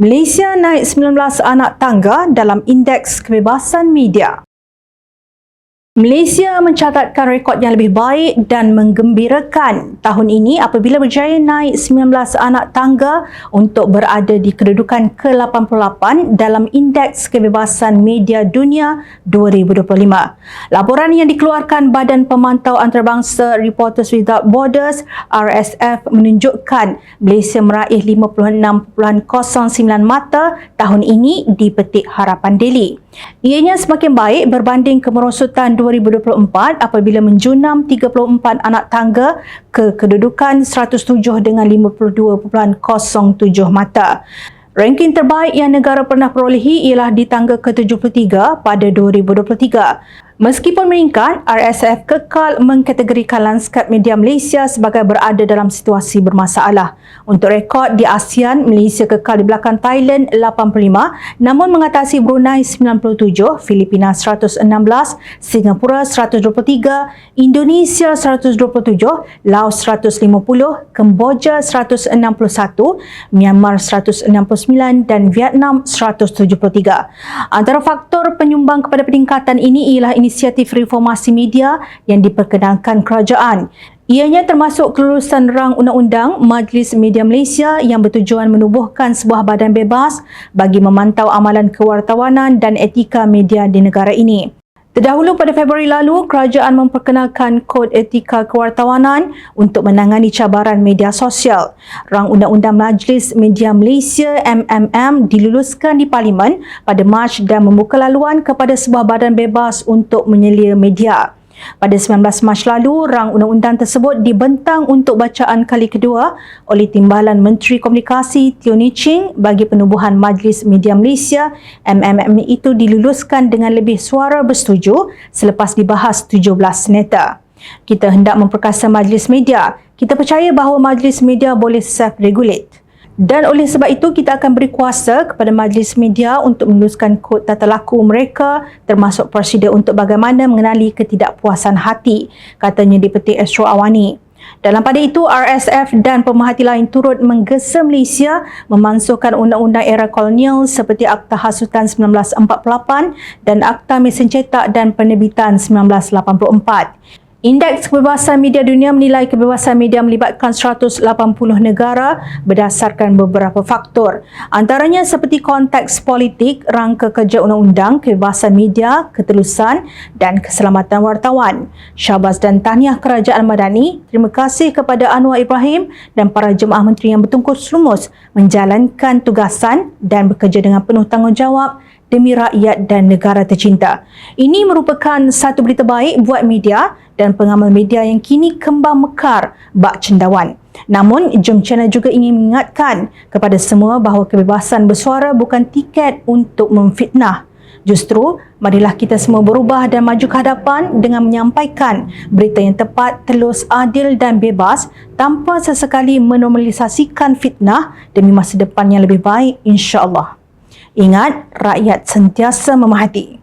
Malaysia naik 19 anak tangga dalam indeks kebebasan media. Malaysia mencatatkan rekod yang lebih baik dan menggembirakan tahun ini apabila berjaya naik 19 anak tangga untuk berada di kedudukan ke-88 dalam Indeks Kebebasan Media Dunia 2025. Laporan yang dikeluarkan Badan Pemantau Antarabangsa Reporters Without Borders RSF menunjukkan Malaysia meraih 56.09 mata tahun ini di Petik Harapan Daily. Ianya semakin baik berbanding kemerosotan 2024 apabila menjunam 34 anak tangga ke kedudukan 107 dengan 52.07 mata. Ranking terbaik yang negara pernah perolehi ialah di tangga ke-73 pada 2023. Meskipun meningkat, RSF kekal mengkategorikan lanskap media Malaysia sebagai berada dalam situasi bermasalah. Untuk rekod di ASEAN, Malaysia kekal di belakang Thailand 85 namun mengatasi Brunei 97, Filipina 116, Singapura 123, Indonesia 127, Laos 150, Kemboja 161, Myanmar 169 dan Vietnam 173. Antara faktor penyumbang kepada peningkatan ini ialah ini inisiatif reformasi media yang diperkenalkan kerajaan. Ianya termasuk kelulusan rang undang-undang Majlis Media Malaysia yang bertujuan menubuhkan sebuah badan bebas bagi memantau amalan kewartawanan dan etika media di negara ini. Terdahulu pada Februari lalu, kerajaan memperkenalkan Kod Etika Kewartawanan untuk menangani cabaran media sosial. Rang Undang-Undang Majlis Media Malaysia MMM diluluskan di Parlimen pada Mac dan membuka laluan kepada sebuah badan bebas untuk menyelia media. Pada 19 Mac lalu, rang undang-undang tersebut dibentang untuk bacaan kali kedua oleh Timbalan Menteri Komunikasi Teo Ni Ching bagi penubuhan Majlis Media Malaysia. MMM itu diluluskan dengan lebih suara bersetuju selepas dibahas 17 senator. Kita hendak memperkasa majlis media. Kita percaya bahawa majlis media boleh self-regulate. Dan oleh sebab itu kita akan beri kuasa kepada majlis media untuk menuliskan kod tata laku mereka termasuk prosedur untuk bagaimana mengenali ketidakpuasan hati katanya di peti Astro Awani. Dalam pada itu, RSF dan pemerhati lain turut menggesa Malaysia memansuhkan undang-undang era kolonial seperti Akta Hasutan 1948 dan Akta Mesin Cetak dan Penerbitan 1984. Indeks Kebebasan Media Dunia menilai kebebasan media melibatkan 180 negara berdasarkan beberapa faktor. Antaranya seperti konteks politik, rangka kerja undang-undang, kebebasan media, ketelusan dan keselamatan wartawan. Syabas dan tahniah Kerajaan Madani, terima kasih kepada Anwar Ibrahim dan para jemaah menteri yang bertungkus lumus menjalankan tugasan dan bekerja dengan penuh tanggungjawab demi rakyat dan negara tercinta. Ini merupakan satu berita baik buat media dan pengamal media yang kini kembang mekar bak cendawan. Namun, Jom Channel juga ingin mengingatkan kepada semua bahawa kebebasan bersuara bukan tiket untuk memfitnah. Justru, marilah kita semua berubah dan maju ke hadapan dengan menyampaikan berita yang tepat, telus, adil dan bebas tanpa sesekali menormalisasikan fitnah demi masa depan yang lebih baik insya-Allah. Ingat, rakyat sentiasa memahati.